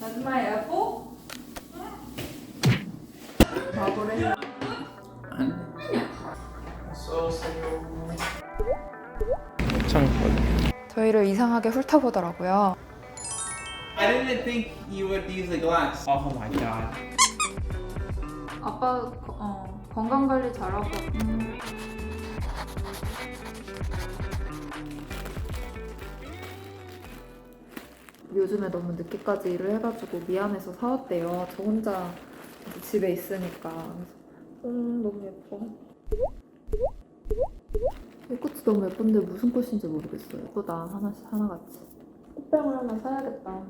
That's my apple. 바보래. 저희를 이상하게 훑어보더라고요. I didn't think you would use the glass. Oh my god. 아빠 거- 어, 건강 관리 잘하고. 음. 요즘에 너무 늦게까지 일을 해가지고 미안해서 사왔대요. 저 혼자 집에 있으니까. 음, 너무 예뻐. 이 꽃이 너무 예쁜데 무슨 꽃인지 모르겠어요. 예쁘다. 하나씩 하나같이. 꽃병을 하나 사야겠다.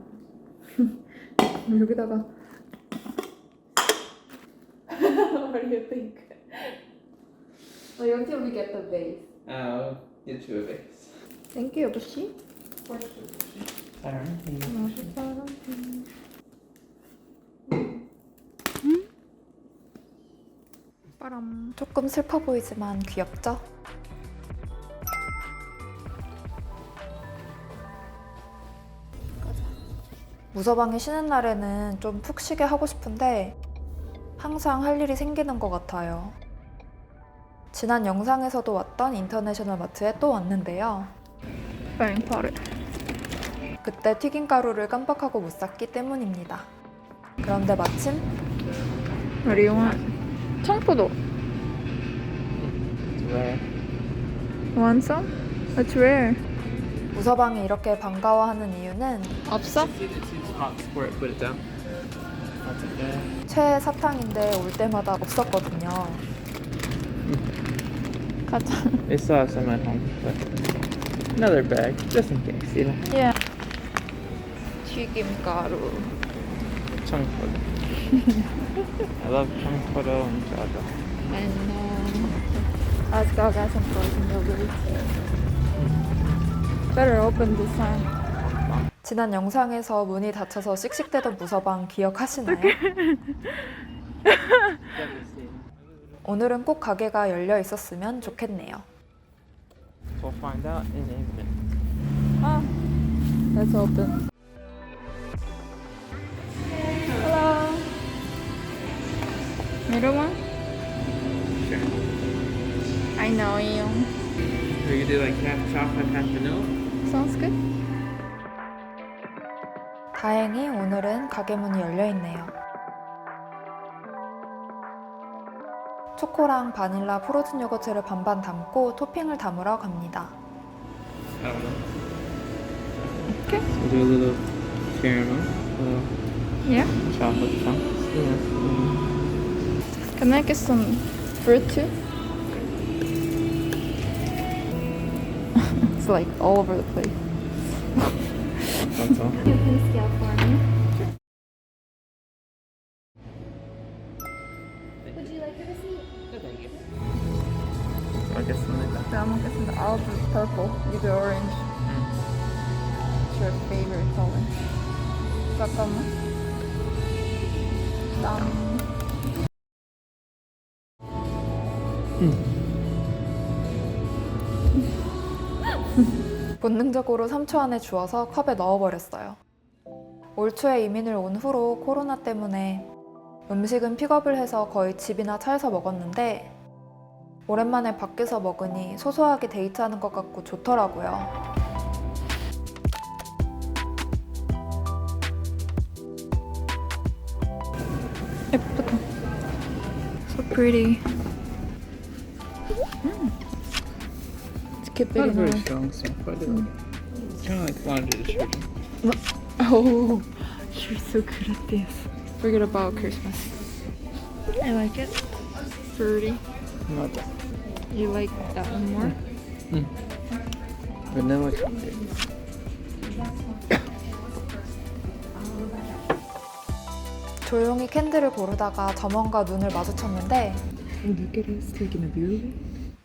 여기다가 What do you think? Like until we get the vase. Oh, get you a vase. Thank you, 아저씨. 맛있다. 빠람. 조금 슬퍼 보이지만 귀엽죠? 무서방이 쉬는 날에는 좀 푹 쉬게 하고 싶은데 항상 할 일이 생기는 것 같아요. 지난 영상에서도 왔던 인터내셔널 마트에 또 왔는데요. 빵파를. 그때 튀김가루를 깜빡하고 못 샀기 때문입니다. 그런데 마침 What do you want? 청포도. Rare. Want some? It's rare. 무서방이 이렇게 반가워하는 이유는 없어? See the two spots where it put it down. That's okay. 최애 사탕인데 올 때마다 없었거든요. 가자. They still have some at home, but another bag just in case, you know. Yeah. 튀김가루. 청포도. I love 청포도 and jaja. And um, let's go get some frozen yogurt. Better open this time. 지난 영상에서 문이 닫혀서 씩씩대던 무서방 기억하시나요? 오늘은 꼭 가게가 열려 있었으면 좋겠네요. We'll find out in a minute. Ah, let's open. Middle one? Sure. I know you. We could do like half chocolate, half vanilla. Sounds good. 다행히 오늘은 가게 문이 열려 있네요. 초코랑 바닐라 프로즌 요거트를 반반 담고 토핑을 담으러 갑니다. I don't know. Okay. So do a little caramel, a little Yeah. chocolate chunks. Yeah. Can I get some fruit too? it's like all over the place. That's all. You can scale for me. Would you like a receipt? Oh, I guess something like that. Yeah, I'm guessing I'll do purple. You do orange. Mm. It's your favorite color. 잠깐 본능적으로 3초 안에 주워서 컵에 넣어버렸어요. 올 초에 이민을 온 후로 코로나 때문에 음식은 픽업을 해서 거의 집이나 차에서 먹었는데 오랜만에 밖에서 먹으니 소소하게 데이트하는 것 같고 좋더라고요. 예쁘다. So pretty. Not in very our... strong, so quite a little. Kind of like laundry detergent. Oh, you're so good at this. Forget about Christmas. I like it. Fruity. Not that. You like that one more? Vanilla chocolate. 조용히 캔들을 고르다가 점원과 눈을 마주쳤는데 Oh, look at us taking a view.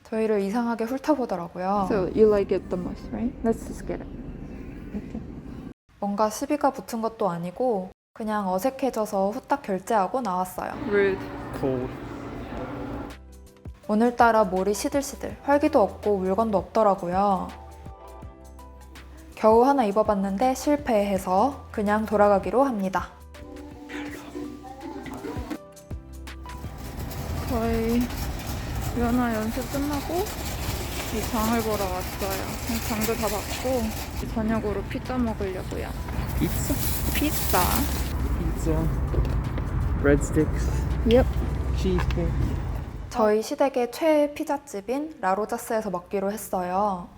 저희를 이상하게 훑어보더라고요. So you like it the most, right? Let's just get it. 뭔가 시비가 붙은 것도 아니고 그냥 어색해져서 후딱 결제하고 나왔어요. Rude. Cold. 오늘따라 몰이 시들시들 활기도 없고 물건도 없더라고요. 겨우 하나 입어봤는데 실패해서 그냥 돌아가기로 합니다. 저희 연화 연습 끝나고 이 장을 보러 왔어요. 장도 다 봤고 저녁으로 피자 먹으려고요. Pizza? 피자. Pizza. Breadsticks. Yep. Cheesecake. 저희 시댁의 최애 피자집인 라로자스에서 먹기로 했어요.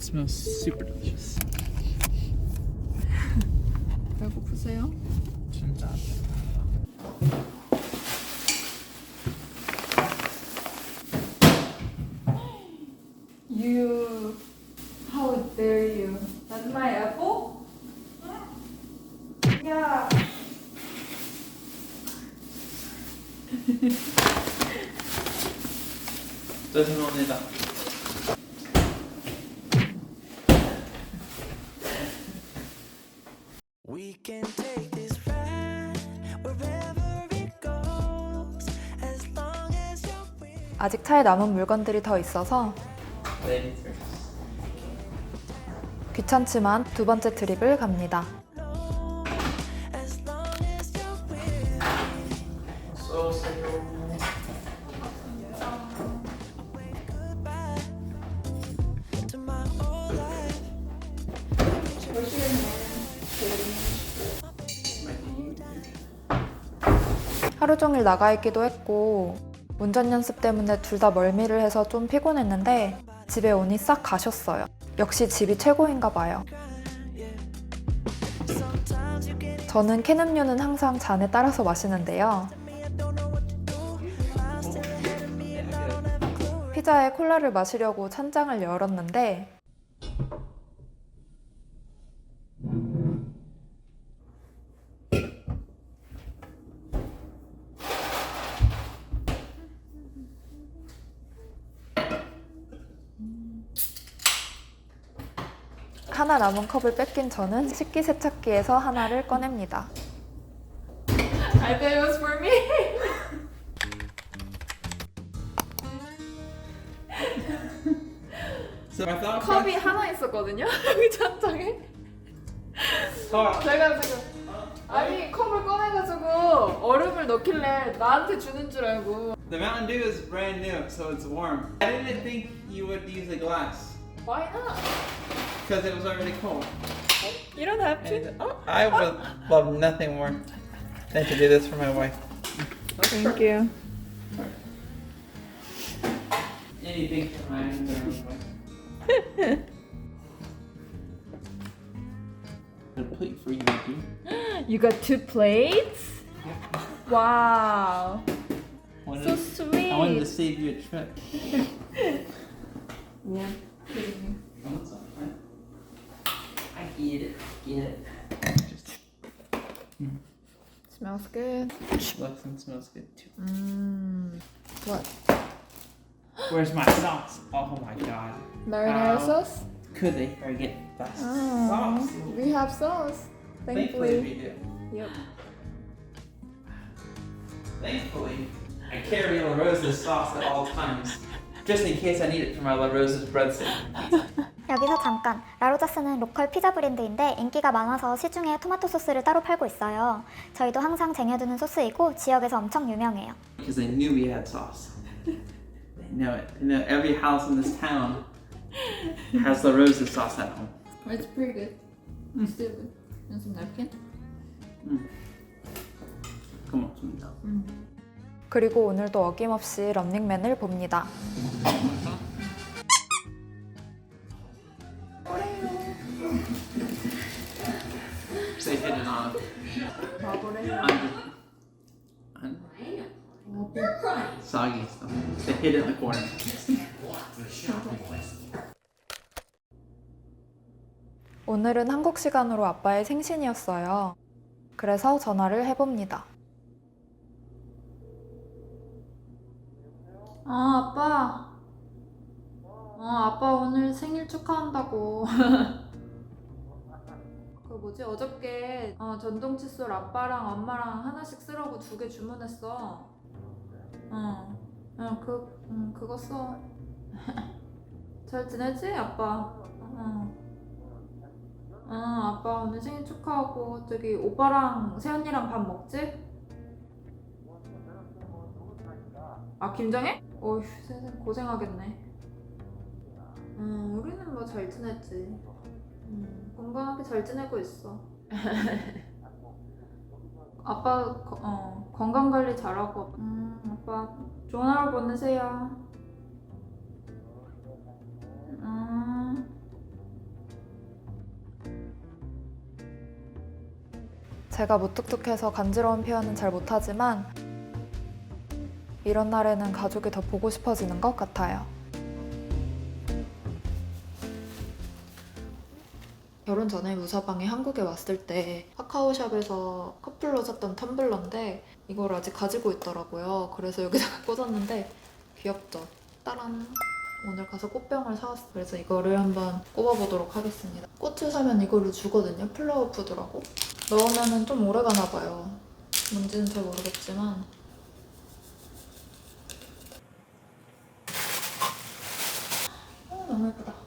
smells super delicious. 배고프세요? You, how dare you? That's my apple? Yeah. 죄송합니다. We can take this ride wherever it goes, as long as you're with 아직 차에 남은 물건들이 더 있어서 귀찮지만 두 번째 트립을 갑니다. 하루 종일 나가 있기도 했고 운전 연습 때문에 둘 다 멀미를 해서 좀 피곤했는데 집에 오니 싹 가셨어요. 역시 집이 최고인가 봐요. 저는 캔음료는 항상 잔에 따라서 마시는데요. 피자에 콜라를 마시려고 찬장을 열었는데 하나 남은 컵을 뺏긴 저는 식기 세척기에서 하나를 꺼냅니다. I bet it was for me. So I thought. 컵이 하나 있었거든요. 여기 찬장에. 제가 지금 아니 컵을 꺼내가지고 얼음을 넣길래 나한테 주는 줄 알고. The Mountain Dew is brand new, so it's warm. I didn't think you would use a glass Why not? Because it was already cold. You don't have to. And I would love nothing more than to do this for my wife. Thank you. Anything for my wife. A plate for you, Mickey. You got two plates? Wow. Wanted- So sweet. I wanted to save you a trip. Yeah. What's up, man? I get it. Get it. Just Smells good. looks and smells good too. Mmm. What? Where's my sauce? Oh my god. Marinara Ow. sauce? Could they forget the Oh, sauce? we have sauce. Thankfully Thankfully. we do. Yep. Thankfully, I carry La Rosa's sauce at all times, just in case I need it for my La Rosa's breadstick. 여기서 잠깐 라로자스는 로컬 피자 브랜드인데 인기가 많아서 시중에 토마토 소스를 따로 팔고 있어요. 저희도 항상 쟁여두는 소스이고 지역에서 엄청 유명해요. Because they knew we had sauce. They know it. They know every house in this town has La Rosa's sauce at home. It's pretty good. Still good. And some napkin? 고맙습니다. 그리고 오늘도 어김없이 런닝맨을 봅니다. Soggy stuff. They hit it in the corner. 오늘은 한국 시간으로 아빠의 생신이었어요. 그래서 전화를 해봅니다. 아, 아빠. 어, 아빠 오늘 생일 축하한다고. 그 뭐지? 어저께 어, 전동 칫솔 아빠랑 엄마랑 하나씩 쓰라고 두 개 주문했어. 어. 어, 그, 음, 그거 써. 잘 지내지, 아빠? 어? 어. 아, 아빠 오늘 생일 축하하고 저기 오빠랑 세연이랑 밥 먹지? 아 김정혜? 어휴 세상 고생하겠네. 음 우리는 뭐 잘 지냈지. 음, 건강하게 잘 지내고 있어. 아빠 거- 어, 건강 관리 잘하고. 음 아빠 좋은 하루 보내세요. 음. 제가 무뚝뚝해서 간지러운 표현은 잘 못하지만 이런 날에는 가족이 더 보고 싶어지는 것 같아요. 결혼 전에 무사방에 한국에 왔을 때 카카오샵에서 커플로 샀던 텀블러인데 이걸 아직 가지고 있더라고요. 그래서 여기다가 꽂았는데 귀엽죠? 따란! 오늘 가서 꽃병을 사왔어요. 그래서 이거를 한번 꼽아보도록 하겠습니다. 꽃을 사면 이거를 주거든요. 플라워 푸드라고. 넣으면은 좀 오래 가나 봐요. 뭔지는 잘 모르겠지만. 어, 너무 예쁘다.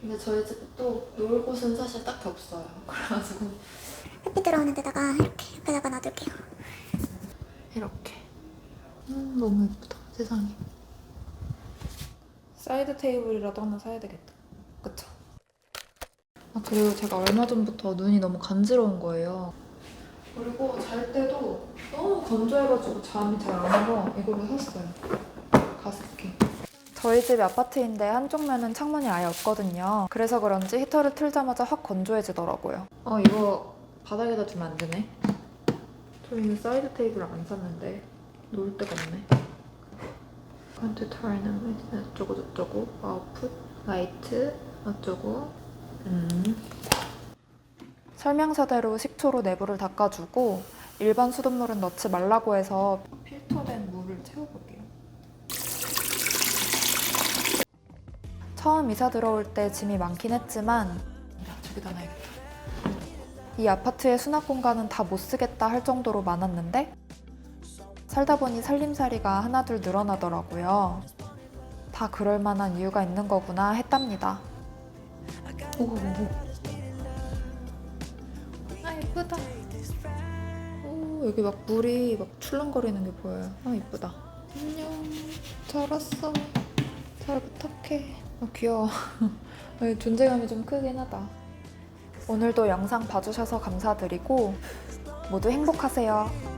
근데 저희 집에 또 놓을 곳은 사실 딱히 없어요. 그래가지고 햇빛 들어오는 데다가 이렇게 옆에다가 놔둘게요. 이렇게. 음, 너무 예쁘다. 세상에. 사이드 테이블이라도 하나 사야 되겠다. 그쵸? 아, 그리고 제가 얼마 전부터 눈이 너무 간지러운 거예요. 그리고 잘 때도 너무 건조해가지고 잠이 잘 안 와서 이거를 샀어요. 저희 집이 아파트인데 한쪽 면은 창문이 아예 없거든요. 그래서 그런지 히터를 틀자마자 확 건조해지더라고요. 어, 이거 바닥에다 두면 안 되네. 저희는 사이드 테이블을 안 샀는데 놓을 데가 없네. 컨트 타이는 어쩌고 저쩌고 아웃풋 라이트 어쩌고 음. 설명서대로 식초로 내부를 닦아주고 일반 수돗물은 넣지 말라고 해서 필터된 물을 채워볼게요. 처음 이사 들어올 때 짐이 많긴 했지만 야, 저기다 놔야겠다. 이 아파트의 수납 공간은 다 못 쓰겠다 할 정도로 많았는데 살다 보니 살림살이가 하나둘 늘어나더라고요. 다 그럴 만한 이유가 있는 거구나 했답니다. 오, 아 예쁘다. 오 여기 막 물이 막 출렁거리는 게 보여요. 아 예쁘다. 안녕. 잘 왔어. 잘 부탁해. 아 귀여워. 존재감이 좀 크긴 하다. 오늘도 영상 봐주셔서 감사드리고 모두 행복하세요.